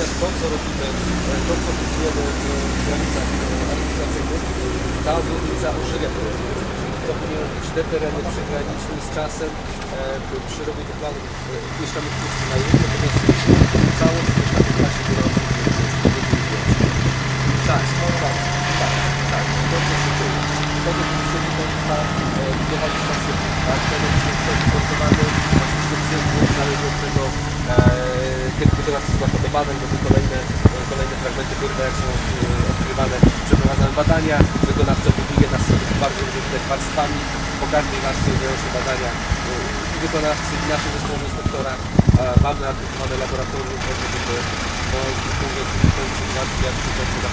Natomiast to, co robimy, e, to, co budujemy w granicach e, administracyjnych, ta obwodnica ożywia te. To powinien robić te tereny przygraniczne z czasem. E, przy robieniu planów umieszczamy krótki na jedno, natomiast całość umieszczamy w klasie biorącej. Tak, tak, tak, tak. To, co się dzieje. Wtedy chcieli to na wjechać na cykl, tak? Teren się przeportowany, oczywiście cykl zależy od tego, kiedy wydawacy badań, bo to kolejne, e, kolejne fragmenty kurwa, jak są e, odkrywane, przeprowadzane badania, wykonawca buduje nas bardzo różnymi warstwami, po każdej warstwie dzieją się badania e, i wykonawcy, i nasze ze inspektora, e, mamy aktywowane laboratorium, po to, żeby no, mówiąc w tej sytuacji, jak się na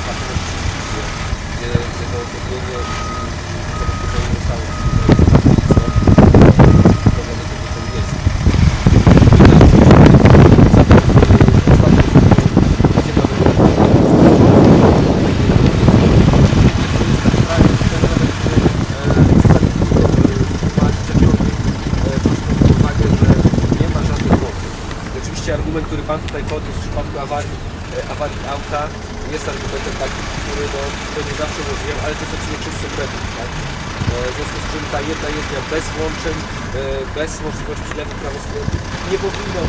gdzie, to i Oczywiście argument, który Pan tutaj podniósł w przypadku awarii, e, awarii auta jest argumentem takim, który no, to nie zawsze możliwe, ale to jest oczywiście czymś sekretem, tak? E, W związku z czym ta jedna jezdnia bez włączeń, e, bez możliwości lewo prawo nie powinna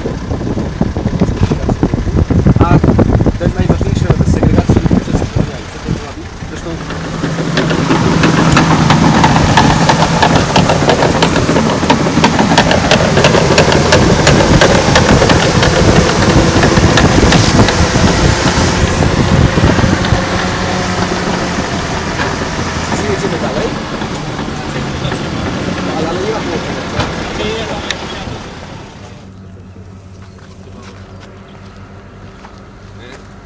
a 네.